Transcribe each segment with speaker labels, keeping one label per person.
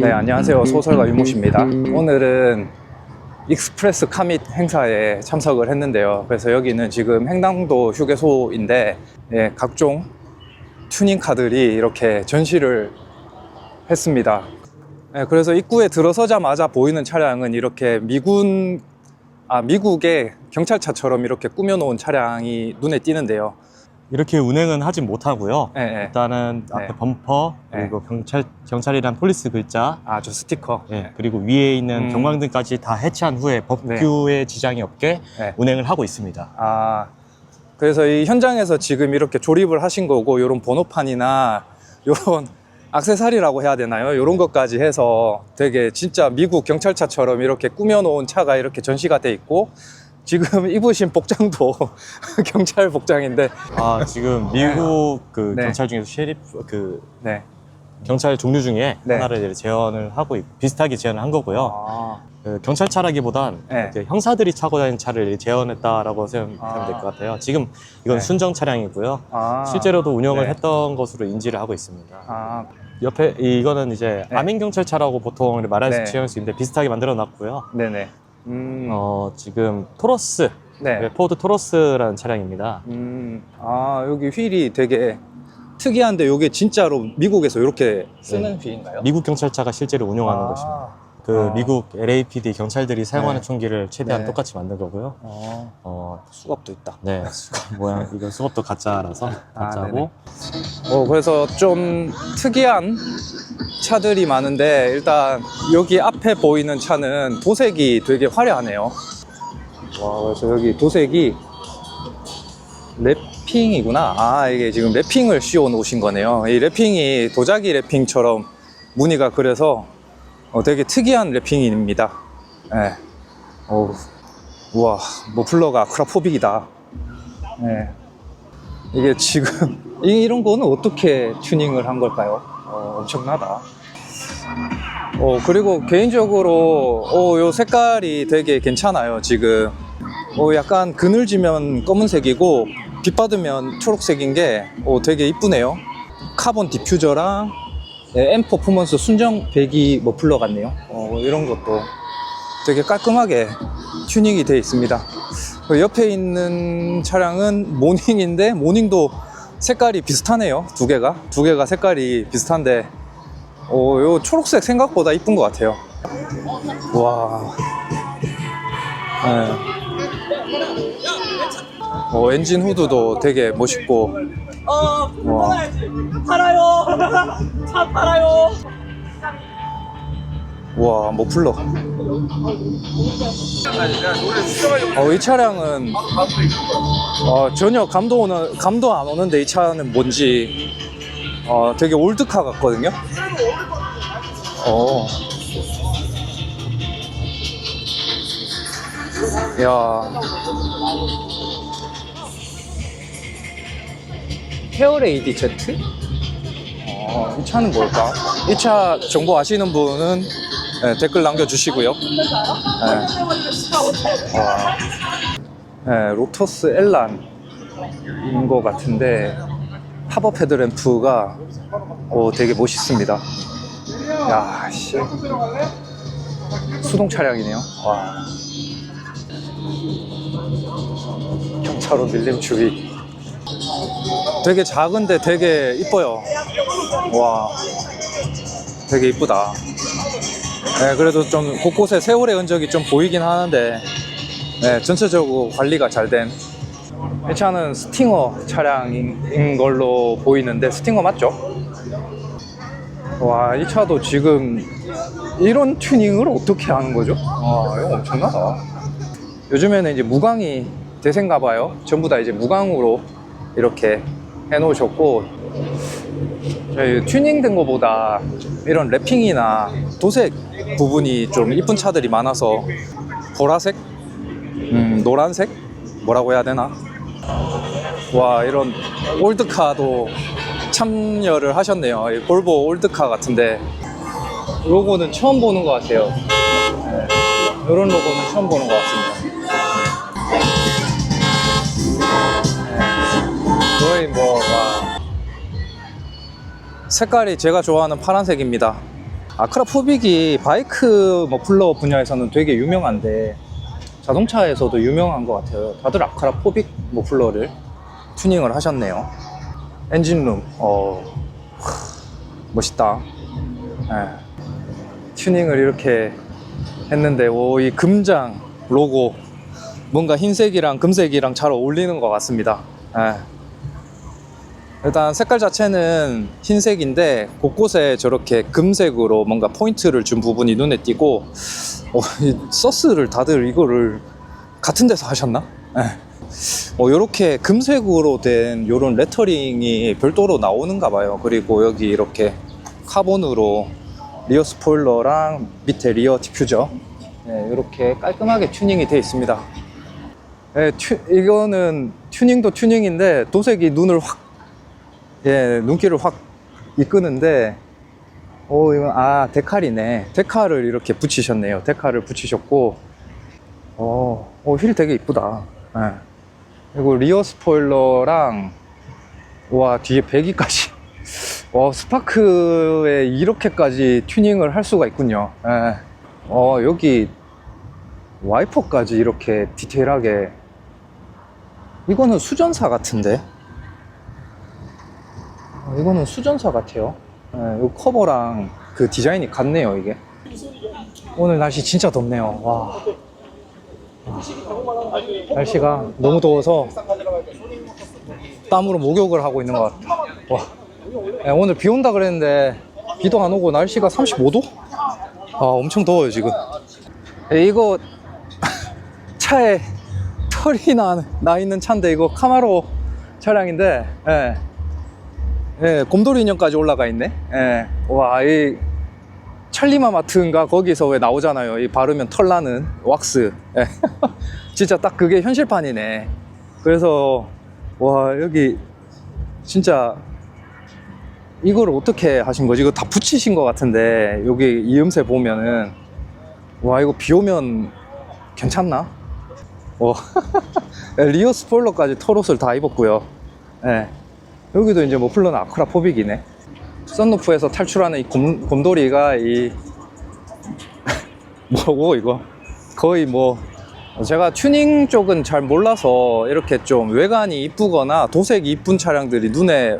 Speaker 1: 네, 안녕하세요. 소설가 유모씨입니다. 오늘은 익스프레스 카밋 행사에 참석을 했는데요. 그래서 여기는 지금 행당도 휴게소인데, 예, 각종 튜닝 카들이 이렇게 전시를 했습니다. 예, 그래서 입구에 들어서자마자 보이는 차량은 이렇게 미군, 아, 미국의 경찰차처럼 이렇게 꾸며놓은 차량이 눈에 띄는데요.
Speaker 2: 이렇게 운행은 하진 못하고요.
Speaker 1: 예, 예.
Speaker 2: 일단은
Speaker 1: 네.
Speaker 2: 앞에 범퍼 그리고 경찰 경찰이란 폴리스 글자
Speaker 1: 아, 저 스티커.
Speaker 2: 예, 그리고 위에 있는
Speaker 1: 음.
Speaker 2: 경광등까지 다 해체한 후에 법규에 지장이 없게
Speaker 1: 네.
Speaker 2: 운행을 하고 있습니다.
Speaker 1: 아, 그래서 이 현장에서 지금 이렇게 조립을 하신 거고, 요런 번호판이나 요런 악세사리라고 해야 되나요? 요런 것까지 해서 되게 진짜 미국 경찰차처럼 이렇게 꾸며놓은 차가 이렇게 전시가 돼 있고, 지금 입으신 복장도 경찰 복장인데,
Speaker 2: 아 지금 미국 그
Speaker 1: 네.
Speaker 2: 경찰 중에서 셰리프 그
Speaker 1: 네.
Speaker 2: 경찰 종류 중에
Speaker 1: 네.
Speaker 2: 하나를 이제 재현을 하고 있- 비슷하게 재현을 한 거고요.
Speaker 1: 아,
Speaker 2: 그 경찰차라기보단
Speaker 1: 네.
Speaker 2: 이렇게 형사들이 타고 다니는 차를 재현했다라고 생각하면
Speaker 1: 아.
Speaker 2: 될 것 같아요. 지금 이건
Speaker 1: 네.
Speaker 2: 순정 차량이고요.
Speaker 1: 아,
Speaker 2: 실제로도 운영을
Speaker 1: 네.
Speaker 2: 했던 것으로 인지를 하고 있습니다.
Speaker 1: 아,
Speaker 2: 옆에 이거는 이제
Speaker 1: 네.
Speaker 2: 아민 경찰차라고 보통 말할
Speaker 1: 네.
Speaker 2: 수 있는데 비슷하게 만들어 놨고요.
Speaker 1: 네네. 음,
Speaker 2: 어, 지금 토러스,
Speaker 1: 네.
Speaker 2: 포드 토러스라는 차량입니다.
Speaker 1: 음, 아, 여기 휠이 되게 특이한데, 요게 진짜로 미국에서 이렇게 쓰는 휠인가요?
Speaker 2: 미국 경찰차가 실제로 운용하는
Speaker 1: 아.
Speaker 2: 것입니다. 그
Speaker 1: 아.
Speaker 2: 미국 LAPD 경찰들이 사용하는
Speaker 1: 네.
Speaker 2: 총기를 최대한
Speaker 1: 네.
Speaker 2: 똑같이 만든 거고요.
Speaker 1: 어,
Speaker 2: 어,
Speaker 1: 수갑도 있다.
Speaker 2: 네, 수갑 모양 이거 수갑도 가짜라서
Speaker 1: 아,
Speaker 2: 가짜고
Speaker 1: 어, 그래서 좀 특이한 차들이 많은데 일단 여기 앞에 보이는 차는 도색이 되게 화려하네요. 와, 그래서 여기 도색이 랩핑이구나. 아, 이게 지금 랩핑을 씌워 놓으신 거네요. 이 랩핑이 도자기 랩핑처럼 무늬가 그래서 어, 되게 특이한 랩핑입니다. 예. 어우, 우와, 머플러가 크라포빅이다. 예. 이게 지금 이- 이런 거는 어떻게 튜닝을 한 걸까요? 어, 엄청나다. 어, 그리고 개인적으로 어, 요 색깔이 되게 괜찮아요, 지금. 어, 약간 그늘지면 검은색이고 빛 받으면 초록색인 게 어, 되게 이쁘네요. 카본 디퓨저랑 네, M 퍼포먼스 순정 배기 머플러 같네요. 어, 이런 것도 되게 깔끔하게 튜닝이 되어 있습니다. 그 옆에 있는 차량은 모닝인데 모닝도 색깔이 비슷하네요. 두 개가 두 개가 색깔이 비슷한데 오, 요 초록색 생각보다 이쁜 것 같아요. 와. 네. 어, 엔진 후드도 되게 멋있고
Speaker 3: 어,
Speaker 1: 와.
Speaker 3: 팔아야지. 팔아요. 차 팔아요.
Speaker 1: 와 머플러 어, 이 차량은 어, 전혀 감도 오는 감도 안 오는데 이 차는 뭔지 어, 되게 올드카 같거든요 어. 야 케어레이디 Z? 어, 이 차는 뭘까? 이 차 정보 아시는 분은 네, 댓글 남겨주시고요. 네. 와. 네, 로터스 엘란인 것 같은데 팝업 헤드램프가 어, 되게 멋있습니다. 야, 씨. 수동 차량이네요. 와. 경차로 밀림 주의. 되게 작은데 되게 이뻐요. 와, 되게 이쁘다. 네, 그래도 좀 곳곳에 세월의 흔적이 좀 보이긴 하는데, 네, 전체적으로 관리가 잘 된. 이 차는 스팅어 차량인 걸로 보이는데, 스팅어 맞죠? 와, 이 차도 지금 이런 튜닝을 어떻게 하는 거죠? 와, 이거 엄청나다. 요즘에는 이제 무광이 대세인가 봐요. 전부 다 이제 무광으로 이렇게 해놓으셨고, 튜닝된 것보다 이런 랩핑이나 도색 부분이 좀 이쁜 차들이 많아서 보라색, 음, 노란색, 뭐라고 해야 되나? 와 이런 올드카도 참여를 하셨네요. 이 볼보 올드카 같은데 로고는 처음 보는 것 같아요. 네, 이런 로고는 처음 보는 것 같습니다. 네, 거의 뭐 와. 색깔이 제가 좋아하는 파란색입니다. 아크라 포빅이 바이크 머플러 분야에서는 되게 유명한데 자동차에서도 유명한 것 같아요. 다들 아크라 포빅 머플러를 튜닝을 하셨네요. 엔진룸, 어, 하, 멋있다. 예. 튜닝을 이렇게 했는데, 오, 이 금장 로고, 뭔가 흰색이랑 금색이랑 잘 어울리는 것 같습니다. 예. 일단 색깔 자체는 흰색인데 곳곳에 저렇게 금색으로 뭔가 포인트를 준 부분이 눈에 띄고 어, 이 서스를 다들 이거를 같은 데서 하셨나? 예. 어, 이렇게 금색으로 된 이런 레터링이 별도로 나오는가 봐요. 그리고 여기 이렇게 카본으로 리어 스포일러랑 밑에 리어 디퓨저 이렇게 깔끔하게 튜닝이 되어 있습니다. 예, 튜, 이거는 튜닝도 튜닝인데 도색이 눈을 확 예, 눈길을 확 이끄는데, 오, 이건, 아, 데칼이네. 데칼을 이렇게 붙이셨네요. 데칼을 붙이셨고, 어, 오, 휠 되게 이쁘다. 예. 그리고 리어 스포일러랑, 와, 뒤에 배기까지. 와, 스파크에 이렇게까지 튜닝을 할 수가 있군요. 예. 어, 여기 와이퍼까지 이렇게 디테일하게. 이거는 수전사 같은데? 어, 이거는 수전사 같아요. 예, 이 커버랑 그 디자인이 같네요, 이게. 오늘 날씨 진짜 덥네요. 와. 와. 날씨가 너무 더워서 땀으로 목욕을 하고 있는 것 같아. 와. 예, 오늘 비 온다 그랬는데 비도 안 오고 날씨가 35도? 아, 엄청 더워요, 지금. 예, 이거 차에 털이 나, 나 있는 차인데 이거 카마로 차량인데, 예. 예, 곰돌이 인형까지 올라가 있네. 예. 와, 이 찰리마 마트인가 거기서 왜 나오잖아요. 이 바르면 털 나는 왁스. 예. 진짜 딱 그게 현실판이네. 그래서 와, 여기 진짜 이걸 어떻게 하신 거지? 이거 다 붙이신 것 같은데 여기 이음새 보면은 와, 이거 비 오면 괜찮나? 와. 리어 스포일러까지 털옷을 다 입었고요. 예. 여기도 이제 뭐 플러는 아쿠라 포빅이네. 썬루프에서 탈출하는 이 곰, 곰돌이가 이 뭐고 이거 거의 뭐 제가 튜닝 쪽은 잘 몰라서 이렇게 좀 외관이 이쁘거나 도색이 이쁜 차량들이 눈에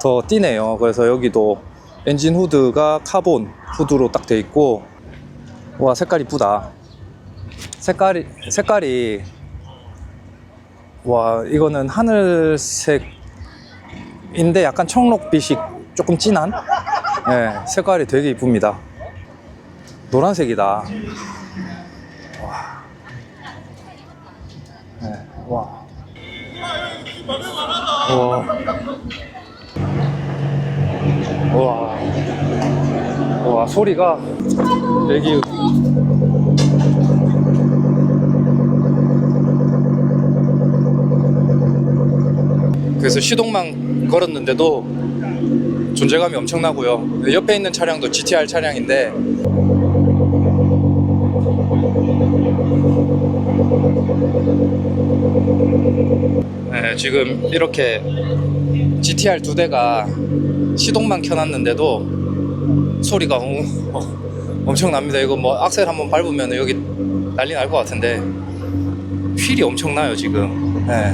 Speaker 1: 더 띄네요. 그래서 여기도 엔진 후드가 카본 후드로 딱 돼 있고 와 색깔 이쁘다. 색깔이 색깔이 와 이거는 하늘색 인데 약간 청록빛이 조금 진한 예, 색깔이 되게 이쁩니다. 노란색이다. 와. 예, 와. 와. 와. 와, 소리가 되게 그래서 시동만 걸었는데도 존재감이 엄청나고요. 옆에 있는 차량도 GTR 차량인데 네, 지금 이렇게 GTR 두 대가 시동만 켜놨는데도 소리가 어, 어, 엄청납니다. 이거 뭐 악셀 한번 밟으면 여기 난리 날 것 같은데 휠이 엄청나요 지금. 네.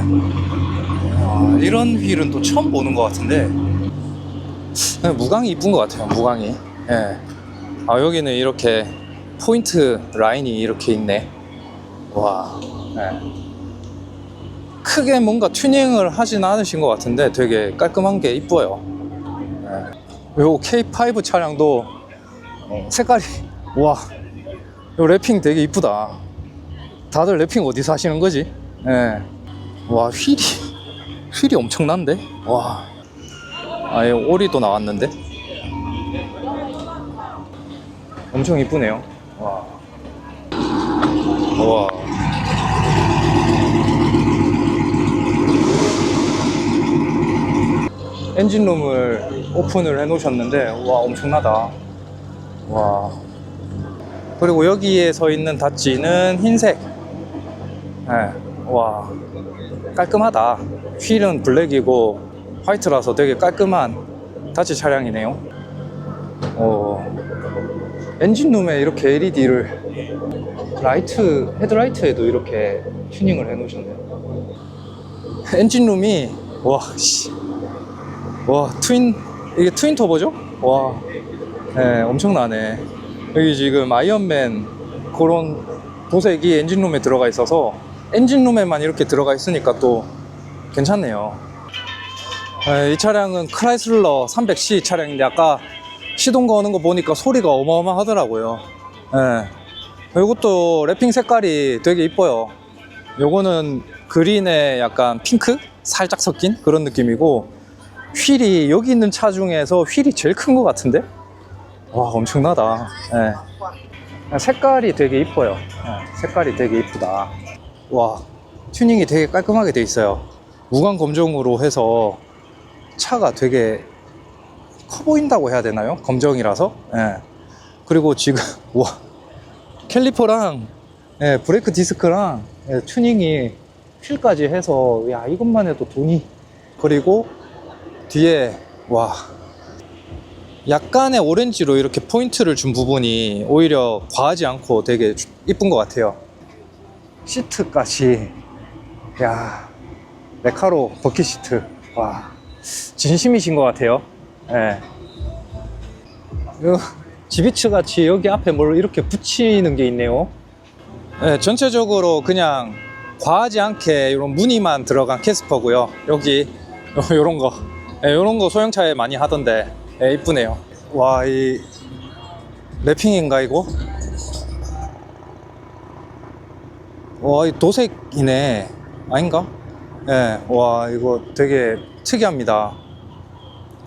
Speaker 1: 아, 이런 휠은 또 처음 보는 것 같은데 무광이 이쁜 것 같아요 무광이 예. 아 여기는 이렇게 포인트 라인이 이렇게 있네 와 예. 크게 뭔가 튜닝을 하진 않으신 것 같은데 되게 깔끔한 게 이뻐요 예. 요 K5 차량도 색깔이 와 요 랩핑 되게 이쁘다 다들 랩핑 어디서 하시는 거지 예. 와 휠이 휠이 엄청난데? 와. 아예 오리도 나왔는데? 엄청 이쁘네요. 와. 와. 엔진룸을 오픈을 해 놓으셨는데, 와, 엄청나다. 와. 그리고 여기에 서 있는 다찌는 흰색. 예. 와. 깔끔하다. 휠은 블랙이고 화이트라서 되게 깔끔한 다치 차량이네요. 어, 엔진룸에 이렇게 LED를 라이트 헤드라이트에도 이렇게 튜닝을 해 놓으셨네요. 엔진룸이 와 씨. 와 트윈 이게 트윈 터보죠? 와. 네, 엄청나네. 여기 지금 아이언맨 그런 도색이 엔진룸에 들어가 있어서 엔진룸에만 이렇게 들어가 있으니까 또 괜찮네요. 네, 이 차량은 크라이슬러 300C 차량인데 아까 시동 거는 거 보니까 소리가 어마어마하더라고요. 예. 이것도 랩핑 색깔이 되게 이뻐요. 요거는 그린에 약간 핑크? 살짝 섞인 그런 느낌이고 휠이 여기 있는 차 중에서 휠이 제일 큰 것 같은데? 와 엄청나다. 예. 색깔이 되게 이뻐요. 예, 색깔이 되게 이쁘다. 와 튜닝이 되게 깔끔하게 돼 있어요. 무광 검정으로 해서 차가 되게 커 보인다고 해야 되나요? 검정이라서. 예. 그리고 지금 와 캘리퍼랑 예, 브레이크 디스크랑 예, 튜닝이 휠까지 해서 야 이것만 해도 돈이 그리고 뒤에 와 약간의 오렌지로 이렇게 포인트를 준 부분이 오히려 과하지 않고 되게 주- 이쁜 것 같아요. 시트까지 야 레카로 버킷 시트 와 진심이신 것 같아요. 예. 요 지비츠 같이 여기 앞에 뭘 이렇게 붙이는 게 있네요. 예, 전체적으로 그냥 과하지 않게 이런 무늬만 들어간 캐스퍼고요. 여기 이런 거, 예, 이런 거 소형차에 많이 하던데 예, 이쁘네요. 와, 이 랩핑인가 이거? 와, 이 도색이네. 아닌가? 예, 와, 이거 되게 특이합니다.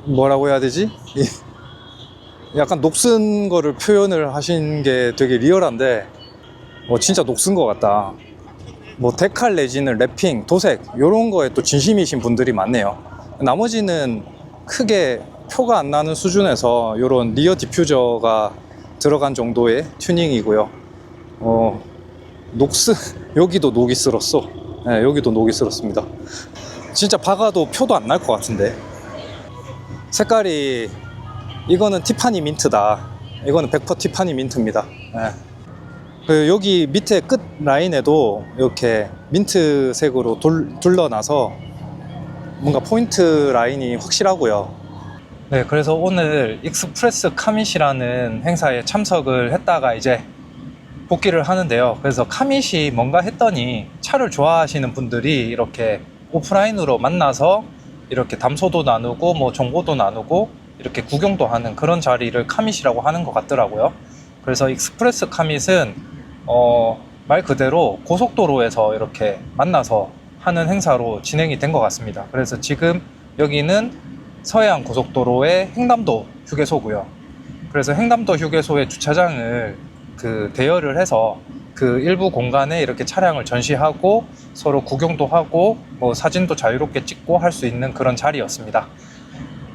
Speaker 1: 뭐라고 해야 되지? 이 약간 녹슨 거를 표현을 하신 게 되게 리얼한데, 어, 진짜 녹슨 것 같다. 뭐 데칼 내지는 랩핑, 도색 이런 거에 또 진심이신 분들이 많네요. 나머지는 크게 표가 안 나는 수준에서 이런 리어 디퓨저가 들어간 정도의 튜닝이고요. 어, 녹스 여기도 녹이 쓸었어. 네, 여기도 녹이 쓸었습니다. 진짜 박아도 표도 안 날 것 같은데. 색깔이 이거는 티파니 민트다. 이거는 100% 티파니 민트입니다. 네. 그 여기 밑에 끝 라인에도 이렇게 민트색으로 돌, 둘러놔서 뭔가 포인트 라인이 확실하고요. 네, 그래서 오늘 익스프레스 카밋이라는 행사에 참석을 했다가 이제 복귀를 하는데요. 그래서 카밋이 뭔가 했더니 차를 좋아하시는 분들이 이렇게 오프라인으로 만나서 이렇게 담소도 나누고 뭐 정보도 나누고 이렇게 구경도 하는 그런 자리를 카밋이라고 하는 것 같더라고요. 그래서 익스프레스 카밋은 어, 말 그대로 고속도로에서 이렇게 만나서 하는 행사로 진행이 된 것 같습니다. 그래서 지금 여기는 서해안 고속도로의 횡담도 휴게소고요. 그래서 횡담도 휴게소의 주차장을 그 대여를 해서 그 일부 공간에 이렇게 차량을 전시하고 서로 구경도 하고 뭐 사진도 자유롭게 찍고 할 수 있는 그런 자리였습니다.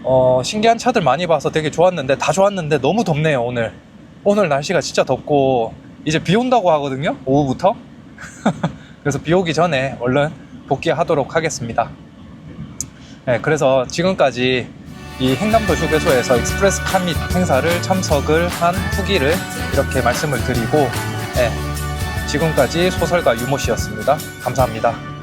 Speaker 1: 어, 신기한 차들 많이 봐서 되게 좋았는데 다 좋았는데 너무 덥네요 오늘. 오늘 날씨가 진짜 덥고 이제 비 온다고 하거든요 오후부터. 그래서 비 오기 전에 얼른 복귀하도록 하겠습니다. 네, 그래서 지금까지 이 행담도 휴게소에서 익스프레스 카밋 행사를 참석을 한 후기를 이렇게 말씀을 드리고 네, 지금까지 소설가 유모 씨였습니다. 감사합니다.